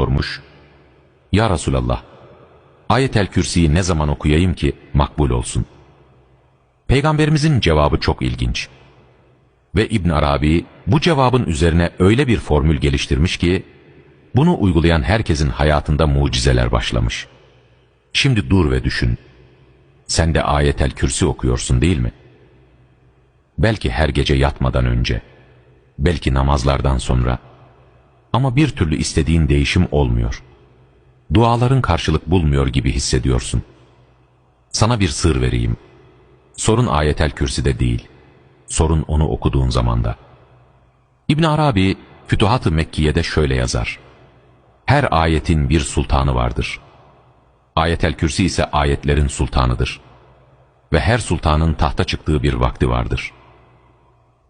sormuş. Ya Resulallah, ayetel kürsiyi ne zaman okuyayım ki makbul olsun? Peygamberimizin cevabı çok ilginç. Ve İbn Arabi bu cevabın üzerine öyle bir formül geliştirmiş ki, bunu uygulayan herkesin hayatında mucizeler başlamış. Şimdi dur ve düşün. Sen de ayetel kürsi okuyorsun değil mi? Belki her gece yatmadan önce, belki namazlardan sonra. Ama bir türlü istediğin değişim olmuyor. Duaların karşılık bulmuyor gibi hissediyorsun. Sana bir sır vereyim. Sorun ayetel kürsüde değil. Sorun onu okuduğun zamanda. İbn Arabi Fütuhat-ı Mekkiye'de şöyle yazar. Her ayetin bir sultanı vardır. Ayetel kürsi ise ayetlerin sultanıdır. Ve her sultanın tahta çıktığı bir vakti vardır.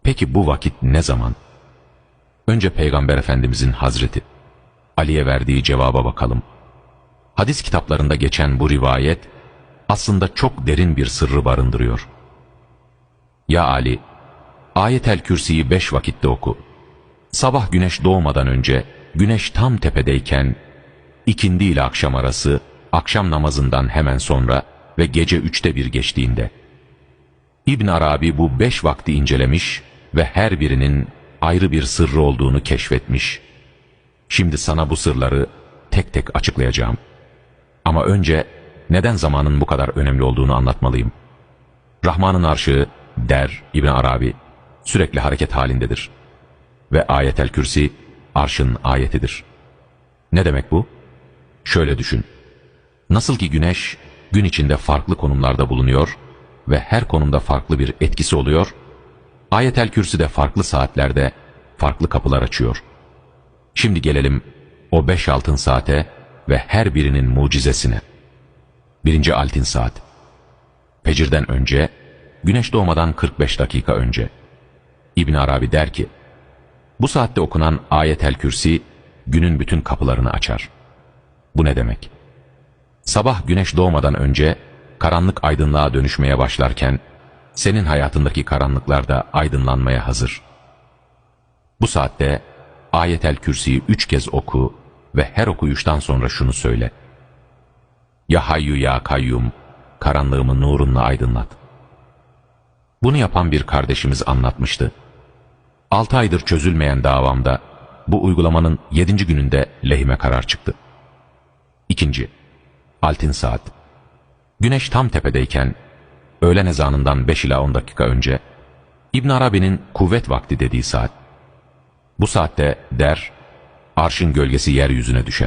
Peki bu vakit ne zaman? Önce Peygamber Efendimizin Hazreti Ali'ye verdiği cevaba bakalım. Hadis kitaplarında geçen bu rivayet aslında çok derin bir sırrı barındırıyor. Ya Ali, ayetel kürsiyi beş vakitte oku. Sabah güneş doğmadan önce, güneş tam tepedeyken, ikindi ile akşam arası, akşam namazından hemen sonra ve gece üçte bir geçtiğinde. İbn Arabi bu beş vakti incelemiş ve her birinin ayrı bir sırrı olduğunu keşfetmiş. Şimdi sana bu sırları tek tek açıklayacağım. Ama önce neden zamanın bu kadar önemli olduğunu anlatmalıyım. Rahman'ın arşı, der İbn Arabi, sürekli hareket halindedir. Ve ayetel kürsi, arşın ayetidir. Ne demek bu? Şöyle düşün. Nasıl ki güneş, gün içinde farklı konumlarda bulunuyor ve her konumda farklı bir etkisi oluyor, ayetel kürsü de farklı saatlerde farklı kapılar açıyor. Şimdi gelelim o beş altın saate ve her birinin mucizesine. Birinci altın saat. Fecirden önce, güneş doğmadan 45 dakika önce. İbn Arabi der ki, bu saatte okunan ayetel kürsi günün bütün kapılarını açar. Bu ne demek? Sabah güneş doğmadan önce karanlık aydınlığa dönüşmeye başlarken senin hayatındaki karanlıklar da aydınlanmaya hazır. Bu saatte ayetel kürsiyi üç kez oku ve her okuyuştan sonra şunu söyle. Ya hayyu ya kayyum, karanlığımı nurunla aydınlat. Bunu yapan bir kardeşimiz anlatmıştı. Altı aydır çözülmeyen davamda bu uygulamanın yedinci gününde lehime karar çıktı. İkinci, Altin saat. Güneş tam tepedeyken, öğlen ezanından 5 ila 10 dakika önce, İbn Arabi'nin kuvvet vakti dediği saat. Bu saatte der, arşın gölgesi yeryüzüne düşer.